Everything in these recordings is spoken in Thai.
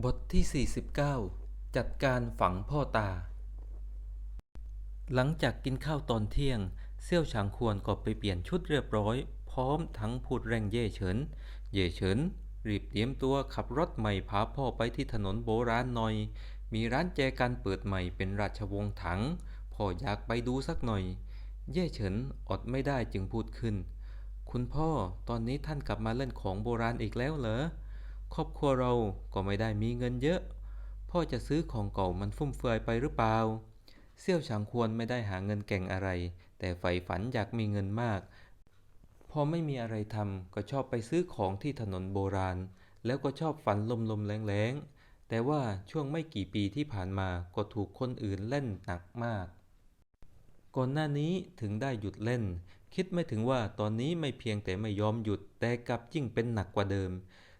บทที่ 49 จัดการฝังพ่อตา หลังจากกินข้าวตอนเที่ยง เซี่ยวฉางควรก็ไปเปลี่ยนชุดเรียบร้อย พร้อมทั้งพูดแรงเย่เฉิน เย่เฉิน รีบเตรียมตัวขับรถใหม่พาพ่อไปที่ถนนโบราณหน่อย มีร้านแจกันเปิดใหม่เป็นราชวงศ์ถัง พ่ออยากไปดูสักหน่อย เย่เฉินอดไม่ได้จึงพูดขึ้น คุณพ่อตอนนี้ท่านกลับมาเล่นของโบราณอีกแล้วเหรอ ครอบครัวเราก็ไม่ได้มีเงินเยอะ พ่อจะซื้อของเก่ามันฟุ่มเฟือยไปหรือเปล่า เซี่ยวฉางควรไม่ได้หาเงินเก่งอะไร แต่ใฝ่ฝันอยากมีเงินมาก พอไม่มีอะไรทำก็ชอบไปซื้อของที่ถนนโบราณ แล้วก็ชอบฝันลมๆแรงๆ แต่ว่าช่วงไม่กี่ปีที่ผ่านมาก็ถูกคนอื่นเล่นหนักมาก ก่อนหน้านี้ถึงได้หยุดเล่น คิดไม่ถึงว่าตอนนี้ไม่เพียงแต่ไม่ยอมหยุดแต่กลับยิ่งเป็นหนักกว่าเดิม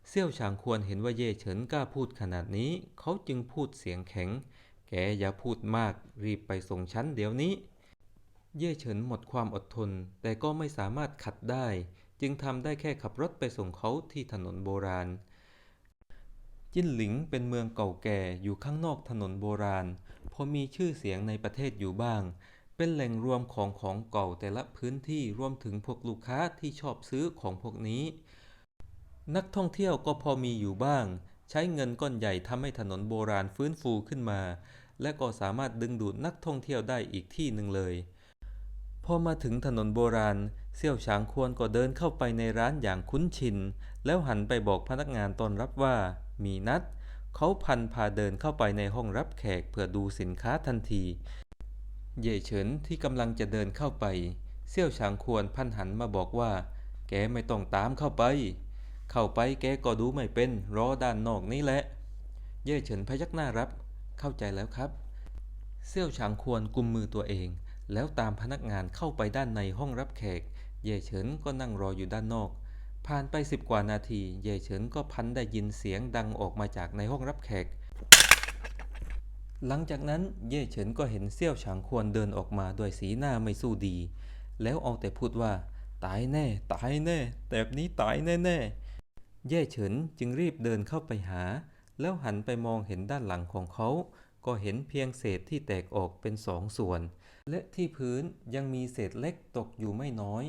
เซี่ยวฉางควรเห็นว่าเย่เฉินกล้าพูดขนาดนี้ เขาจึงพูดเสียงแข็ง แกอย่าพูดมาก รีบไปส่งฉันเดี๋ยวนี้ เย่เฉินหมดความอดทน แต่ก็ไม่สามารถขัดได้ จึงทำได้แค่ขับรถไปส่งเขาที่ถนนโบราณ จิ้นหลิงเป็นเมืองเก่าแก่อยู่ข้างนอกถนนโบราณ พอมีชื่อเสียงในประเทศอยู่บ้าง เป็นแหล่งรวมของของเก่าแต่ละพื้นที่รวมถึงพวกลูกค้าที่ชอบซื้อของพวกนี้ นักท่องเที่ยวก็พอมีอยู่บ้าง ใช้เงินก้อนใหญ่ทำให้ถนนโบราณฟื้นฟูขึ้นมา และก็สามารถดึงดูดนักท่องเที่ยวได้อีกที่หนึ่งเลย พอมาถึงถนนโบราณ เซี่ยวฉางควรก็เดินเข้าไปในร้านอย่างคุ้นชิน แล้วหันไปบอกพนักงานต้อนรับว่า มีนัด เขาพันพาเดินเข้าไปในห้องรับแขกเพื่อดูสินค้าทันที เย่เฉินที่กำลังจะเดินเข้าไป เซี่ยวฉางควรพันหันมาบอกว่า แกไม่ต้องตามเข้าไป เข้าไปแกก็ดูไม่เป็น รอด้านนอกนี่แหละ เย่เฉินพยักหน้ารับ เข้าใจแล้วครับ เซี่ยวฉางควรกุมมือตัวเอง แล้วตามพนักงานเข้าไปด้านในห้องรับแขก เย่เฉินก็นั่งรออยู่ด้านนอก ผ่านไปสิบกว่านาที เย่เฉินก็พันได้ยินเสียงดังออกมาจากในห้องรับแขก หลังจากนั้นเย่เฉินก็เห็นเซี่ยวฉางควรเดินออกมาด้วยสีหน้าไม่สู้ดี แล้วเอาแต่พูดว่า ตายแน่ ตายแน่ แบบนี้ตายแน่แน่ เย่เฉินจึงรีบเดินเข้าไปหา แล้วหันไปมองเห็นด้านหลังของเขา ก็เห็นเพียงเศษที่แตกออกเป็นสองส่วน และที่พื้นยังมีเศษเล็กตกอยู่ไม่น้อย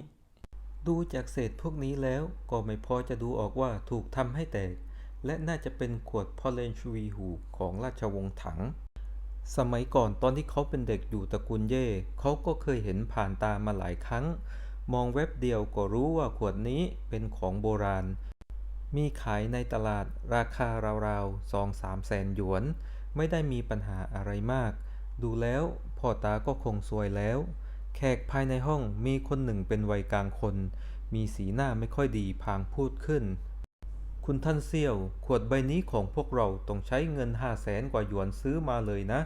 ดูจากเศษพวกนี้แล้วก็ไม่พอจะดูออกว่าถูกทำให้แตก และน่าจะเป็นขวดพอเลนชวีหูของราชวงศ์ถัง สมัยก่อนตอนที่เขาเป็นเด็กอยู่ตระกูลเย่เขาก็เคยเห็นผ่านตามาหลายครั้ง มองเว็บเดียวก็รู้ว่าขวดนี้เป็นของโบราณ มีขายในตลาดราคาราวๆสองสามแสนหยวน ไม่ได้มีปัญหาอะไรมาก ดูแล้วพ่อตาก็คงซวยแล้ว แขกภายในห้องมีคนหนึ่งเป็นวัยกลางคน มีสีหน้าไม่ค่อยดีพางพูดขึ้น คุณท่านเซี่ยว ขวดใบนี้ของพวกเราต้องใช้เงินห้าแสนกว่าหยวนซื้อมาเลยนะ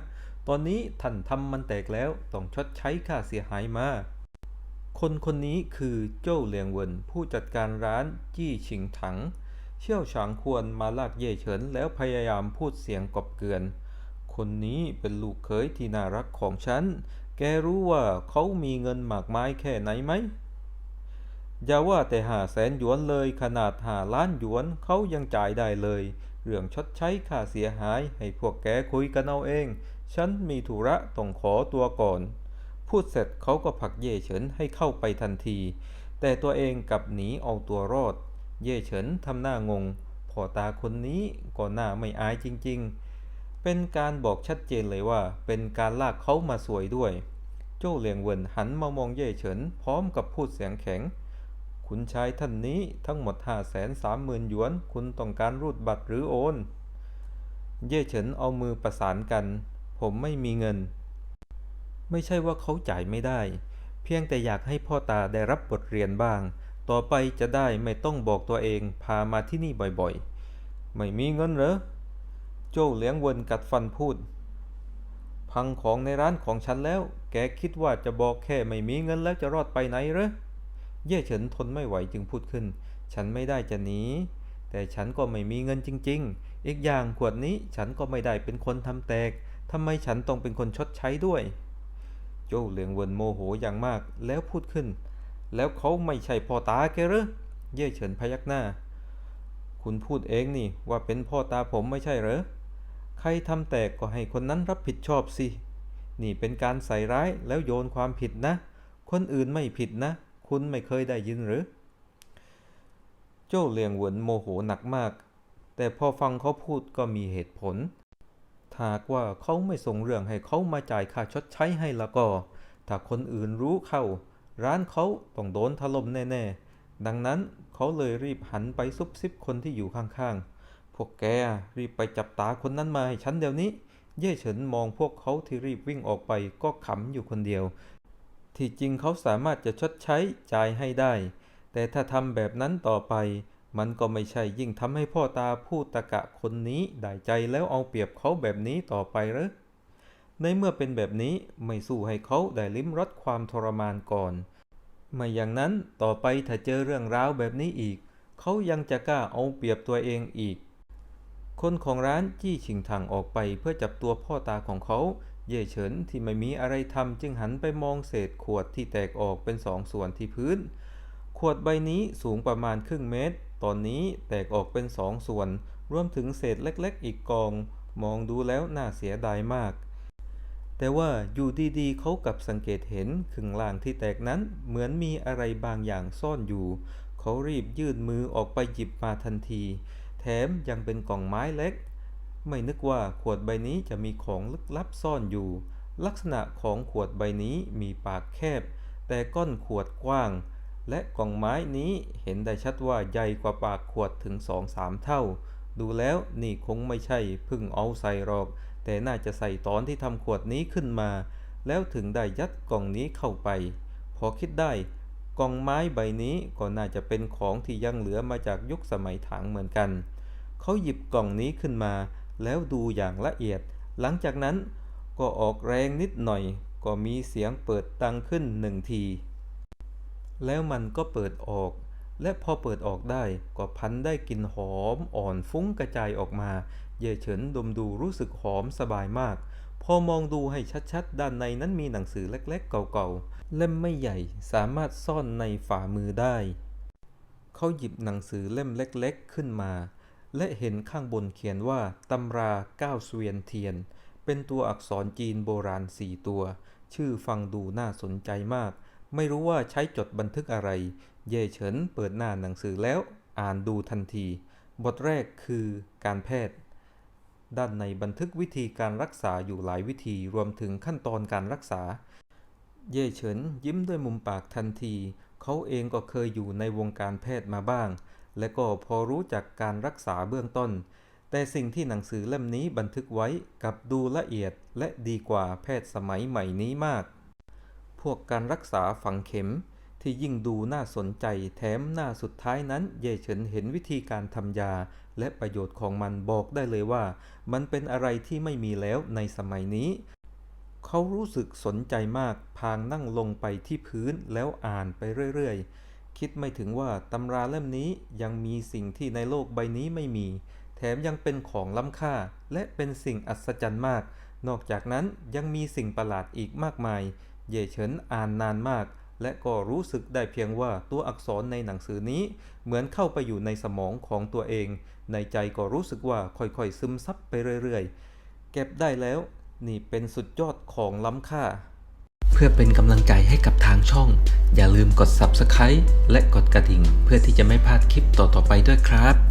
ตอนนี้ท่านทำมันแตกแล้วต้องชดใช้ค่าเสียหายมาคนคนนี้คือโจ้เหลียงเวินผู้จัดการร้านจี้ฉิงถัง เชี่ยวฉางควรมาลากเย่เฉินแล้วพยายามพูดเสียงกบเกือน คนนี้เป็นลูกเขยที่น่ารักของฉัน แกรู้ว่าเขามีเงินมากมายแค่ไหนไหมอย่าว่าแต่หาแสนหยวนเลยขนาดหาล้านหยวนเขายังจ่ายได้เลย เรื่องชดใช้ค่าเสียหายให้พวกแกคุยกันเอาเอง ฉันมีธุระต้องขอตัวก่อน พูดเสร็จเขาก็ผลักเย่เฉินให้เข้าไปทันที แต่ตัวเองกลับหนีเอาตัวรอด เย่เฉินทำหน้างงพ่อตาคนนี้ก็หน้าไม่อายจริงๆ เป็นการบอกชัดเจนเลยว่า เป็นการลากเขามาสวยด้วย โจ้เหลียงเวินหันมามองเย่เฉินพร้อมกับพูดเสียงแข็ง คุณชายท่านนี้ทั้งหมดห้าแสนสามหมื่นหยวน คุณต้องการรูดบัตรหรือโอน เย่เฉินเอามือประสานกัน ผมไม่มีเงิน ไม่ใช่ว่าเขาจ่ายไม่ได้ เพียงแต่อยากให้พ่อตาได้รับบทเรียนบ้าง ต่อไปจะได้ไม่ต้องบอกตัวเองพามาที่นี่บ่อยๆ ไม่มีเงินเหรอ โจ้เลี้ยงเวินกัดฟันพูด พังของในร้านของฉันแล้ว แกคิดว่าจะบอกแค่ไม่มีเงินแล้วจะรอดไปไหนเหรอ เย่เฉินทนไม่ไหวจึงพูดขึ้น ฉันไม่ได้จะหนี แต่ฉันก็ไม่มีเงินจริง ๆ อีกอย่างขวดนี้ฉันก็ไม่ได้เป็นคนทำแตกทำไมฉันต้องเป็นคนชดใช้ด้วย โจ้เหลียงเวินโมโหอย่างมากแล้วพูดขึ้น แล้วเขาไม่ใช่พ่อตาแกหรือเย่เฉินพยักหน้า คุณพูดเองนี่ว่าเป็นพ่อตาผมไม่ใช่เหรอ ใครทำแตกก็ให้คนนั้นรับผิดชอบสิ นี่เป็นการใส่ร้ายแล้วโยนความผิดนะ คนอื่นไม่ผิดนะ คุณไม่เคยได้ยินหรือ โจ้เลียงเหวินโมโหหนักมาก แต่พอฟังเขาพูดก็มีเหตุผลหากว่าเขาไม่ส่งเรื่องให้เขามาจ่ายค่าชดใช้ให้ละก็ ถ้าคนอื่นรู้เข้า ร้านเขาต้องโดนถล่มแน่ๆ ดังนั้นเขาเลยรีบหันไปซุบซิบคนที่อยู่ข้างๆ พวกแกรีบไปจับตาคนนั้นมาให้ฉันเดี๋ยวนี้ เย่เฉินมองพวกเขาที่รีบวิ่งออกไปก็ขำอยู่คนเดียว ที่จริงเขาสามารถจะชดใช้จ่ายให้ได้ แต่ถ้าทำแบบนั้นต่อไป มันก็ไม่ใช่ยิ่งทำให้พ่อตาผู้ตะกะคนนี้ได้ใจแล้วเอาเปรียบเขาแบบนี้ต่อไปหรอ ในเมื่อเป็นแบบนี้ไม่สู้ให้เขาได้ลิ้มรสความทรมานก่อนไม่อย่างนั้นต่อไปถ้าเจอเรื่องราวแบบนี้อีก เขายังจะกล้าเอาเปรียบตัวเองอีก คนของร้านจี้ชิงถังออกไปเพื่อจับตัวพ่อตาของเขา เย่เฉินที่ไม่มีอะไรทำจึงหันไปมองเศษขวดที่แตกออกเป็นสองส่วนที่พื้น ขวดใบนี้สูงประมาณครึ่งเมตร ตอนนี้แตกออกเป็นสองส่วน รวมถึงเศษเล็กๆ อีกกอง มองดูแล้วน่าเสียดายมาก แต่ว่าอยู่ดีๆเขากับสังเกตเห็นขึงล่างที่แตกนั้นเหมือนมีอะไรบางอย่างซ่อนอยู่ เขารีบยื่นมือออกไปหยิบมาทันที แถมยังเป็นกล่องไม้เล็ก ไม่นึกว่าขวดใบนี้จะมีของลึกลับซ่อนอยู่ ลักษณะของขวดใบนี้มีปากแคบ แต่ก้นขวดกว้าง และกล่องไม้นี้เห็นได้ชัดว่าใหญ่กว่าปากขวดถึงสองสามเท่า ดูแล้วนี่คงไม่ใช่เพึ่งเอาใส่หรอก แต่น่าจะใส่ตอนที่ทำขวดนี้ขึ้นมา แล้วถึงได้ยัดกล่องนี้เข้าไป พอคิดได้ กล่องไม้ใบนี้ก็น่าจะเป็นของที่ยังเหลือมาจากยุคสมัยถางเหมือนกัน เขาหยิบกล่องนี้ขึ้นมา แล้วดูอย่างละเอียด หลังจากนั้นก็ออกแรงนิดหน่อย ก็มีเสียงเปิดดังขึ้นหนึ่งที แล้วมันก็เปิดออก และพอเปิดออกได้ก็พันได้กลิ่นหอมอ่อนฟุ้งกระจายออกมา เย่เฉินดมดูรู้สึกหอมสบายมาก พอมองดูให้ชัดๆ ด้านในนั้นมีหนังสือเล็กๆ เก่าๆ เล่มไม่ใหญ่สามารถซ่อนในฝ่ามือได้ เขาหยิบหนังสือเล่มเล็กๆ ขึ้นมา และเห็นข้างบนเขียนว่าตำราก้าวเสวียนเทียน เป็นตัวอักษรจีนโบราณสี่ตัว ชื่อฟังดูน่าสนใจมาก ไม่รู้ว่าใช้จดบันทึกอะไร เย่เฉินเปิดหน้าหนังสือแล้ว อ่านดูทันที บทแรกคือการแพทย์ ด้านในบันทึกวิธีการรักษาอยู่หลายวิธีรวมถึงขั้นตอนการรักษา เย่เฉินยิ้มด้วยมุมปากทันที เขาเองก็เคยอยู่ในวงการแพทย์มาบ้าง และก็พอรู้จักการรักษาเบื้องต้น แต่สิ่งที่หนังสือเล่มนี้บันทึกไว้กลับดูละเอียดและดีกว่าแพทย์สมัยใหม่นี้มาก พวกการรักษาฝังเข็ม ที่ยิ่งดูน่าสนใจแถมหน้าสุดท้ายนั้น เย่เฉินเห็นวิธีการทำยา และประโยชน์ของมันบอกได้เลยว่า มันเป็นอะไรที่ไม่มีแล้วในสมัยนี้ เขารู้สึกสนใจมาก พางนั่งลงไปที่พื้นแล้วอ่านไปเรื่อยๆ คิดไม่ถึงว่าตำราเล่มนี้ยังมีสิ่งที่ในโลกใบนี้ไม่มี แถมยังเป็นของล้ำค่า และเป็นสิ่งอัศจรรย์มาก นอกจากนั้นยังมีสิ่งประหลาดอีกมากมาย เย่เฉินอ่านนานมาก และก็รู้สึกได้เพียงว่าตัวอักษรในหนังสือนี้ เหมือนเข้าไปอยู่ในสมองของตัวเอง ในใจก็รู้สึกว่าค่อยๆซึมซับไปเรื่อยๆ เก็บได้แล้ว นี่เป็นสุดยอดของล้ำค่า เพื่อเป็นกำลังใจให้กับทางช่อง อย่าลืมกด Subscribe และกดกระดิ่ง เพื่อที่จะไม่พลาดคลิปต่อๆไปด้วยครับ